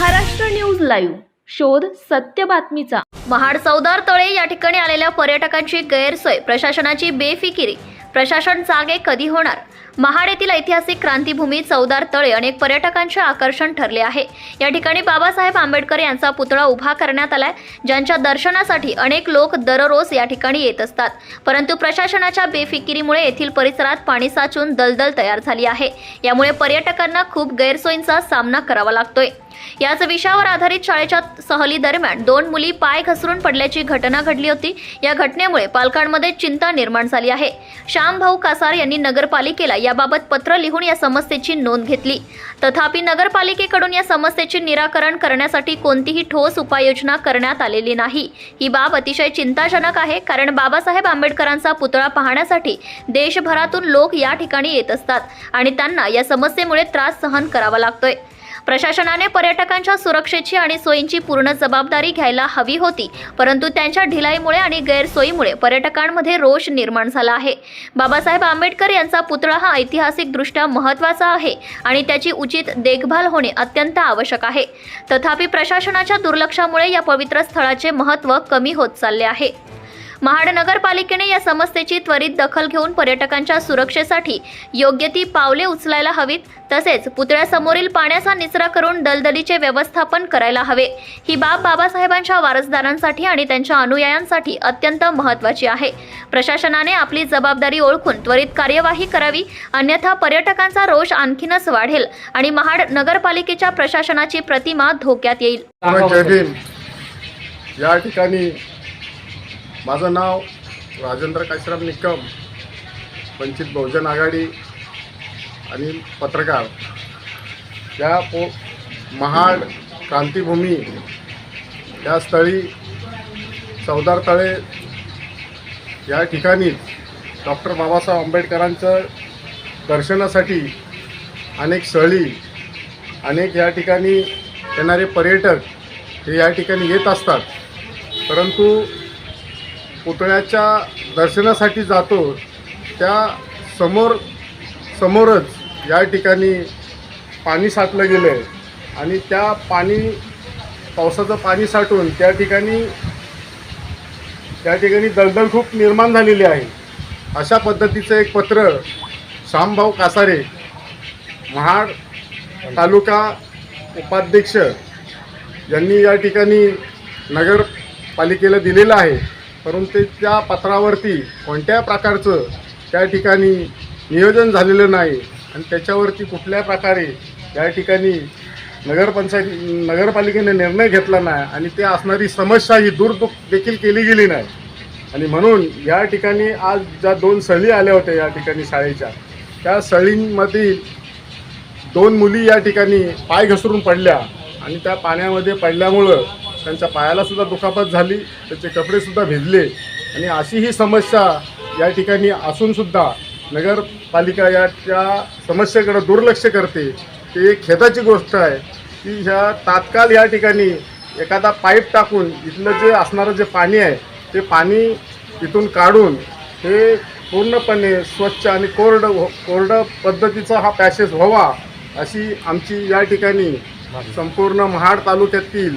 Maharashtra news live. शोध सत्य बातमीचा. महाड चौदार तळे या ठिकाणी आलेल्या पर्यटकांची गैरसोय. प्रशासनाची बेफिकिरी. प्रशासन जागे कधी होणार? महाड येथील ऐतिहासिक क्रांतीभूमी चौदार तळे अनेक पर्यटकांचे आकर्षण ठरले आहे. या ठिकाणी बाबासाहेब आंबेडकर यांचा पुतळा उभा करण्यात आलाय ज्यांच्या दर्शनासाठी अनेक लोक दररोज या ठिकाणी येत असतात. परंतु प्रशासनाच्या बेफिकिरीमुळे येथील परिसरात पाणी साचून दलदल तयार झाली आहे. यामुळे पर्यटकांना खूप गैरसोयींचा सामना करावा लागतोय. याच विषयावर आधारित शाळेच्या सहली दरम्यान दोन मुली पाय घसरून पडल्याची घटना घडली होती. या घटनेमुळे पालकांमध्ये चिंता निर्माण झाली आहे. श्याम भाऊ कासार यांनी नगरपालिकेला याबाबत पत्र लिहून या समस्येची नोंद घेतली. तथापि नगरपालिकेकडून या समस्येचे निराकरण करण्यासाठी कोणतीही ठोस उपाययोजना करण्यात आलेली नाही. ही बाब अतिशय चिंताजनक आहे कारण बाबासाहेब आंबेडकरांचा पुतळा पाहण्यासाठी देशभरातून लोक या ठिकाणी येत असतात आणि त्यांना या समस्येमुळे त्रास सहन करावा लागतोय. प्रशासनाने पर्यटकांच्या सुरक्षेची आणि सोयींची पूर्ण जबाबदारी घ्यायला हवी होती परंतु त्यांच्या ढिलाईमुळे आणि गैरसोयीमुळे पर्यटकांमध्ये रोष निर्माण झाला आहे. बाबासाहेब आंबेडकर यांचा पुतळा हा ऐतिहासिकदृष्ट्या महत्त्वाचा आहे आणि त्याची उचित देखभाल होणे अत्यंत आवश्यक आहे. तथापि प्रशासनाच्या दुर्लक्षामुळे या पवित्र स्थळाचे महत्त्व कमी होत चालले आहे. महाड नगरपालिकेने या समस्येची त्वरित दखल घेऊन पर्यटकांच्या सुरक्षेसाठी योग्य ती पावले उचलायला हवीत. तसेच पुतळ्यासमोरील पाण्याचा निचरा करून दलदलीचे व्यवस्थापन करायला हवे. ही बाब बाबासाहेबांच्या वारसदारांसाठी आणि त्यांच्या अनुयायांसाठी अत्यंत महत्त्वाची आहे. प्रशासनाने आपली जबाबदारी ओळखून त्वरित कार्यवाही करावी. अन्यथा पर्यटकांचा रोष आणखीनच वाढेल आणि महाड नगरपालिकेच्या प्रशासनाची प्रतिमा धोक्यात येईल. या ठिकाणी माझं नाव राजेंद्र काशीराम निकम वंचित बहुजन आघाडी आणि पत्रकार. या पो महाड क्रांतीभूमी या स्थळी चौदार तळे या ठिकाणी डॉक्टर बाबासाहेब आंबेडकरांचं दर्शनासाठी अनेक स्थळी अनेक या ठिकाणी येणारे पर्यटक हे या ठिकाणी येत असतात. परंतु पुतळ्याच्या दर्शनासाठी जातो त्या समोर समोरच या ठिकाणी पाणी साठलं गेलं आहे आणि त्या पाणी पावसाचं पाणी साठून त्या ठिकाणी त्या ठिकाणी दलदल खूप निर्माण झालेली आहे. अशा पद्धतीचं एक पत्र श्यामभाऊ कासारे महाड तालुका उपाध्यक्ष यांनी या ठिकाणी नगरपालिकेला दिलेलं आहे. परंतु त्या पत्रावरती कोणत्या प्रकारचं त्या ठिकाणी नियोजन झालेलं नाही आणि त्याच्यावरती कुठल्या प्रकारे या ठिकाणी नगरपंचायत नगरपालिकेने निर्णय घेतला नाही आणि ते असणारी समस्या ही दूर देखील केली गेली नाही. आणि म्हणून या ठिकाणी आज ज्या दोन सळी आल्या होत्या या ठिकाणी शाळेच्या त्या सळींमधील दोन मुली या ठिकाणी पाय घसरून पडल्या आणि त्या पाण्यामध्ये पडल्यामुळं त्यांच्या पायाला सुद्धा दुखापत झाली त्याचे कपडेसुद्धा भिजले. आणि अशी ही समस्या या ठिकाणी असूनसुद्धा नगरपालिका या त्या समस्येकडे दुर्लक्ष करते. ती एक खेदाची गोष्ट आहे की ह्या तात्काळ या ठिकाणी एखादा पाईप टाकून इथलं जे असणारं जे पाणी आहे ते पाणी इथून काढून हे पूर्णपणे स्वच्छ आणि कोरड कोरडं पद्धतीचा हा पॅसेज व्हावा अशी आमची या ठिकाणी संपूर्ण महाड तालुक्यातील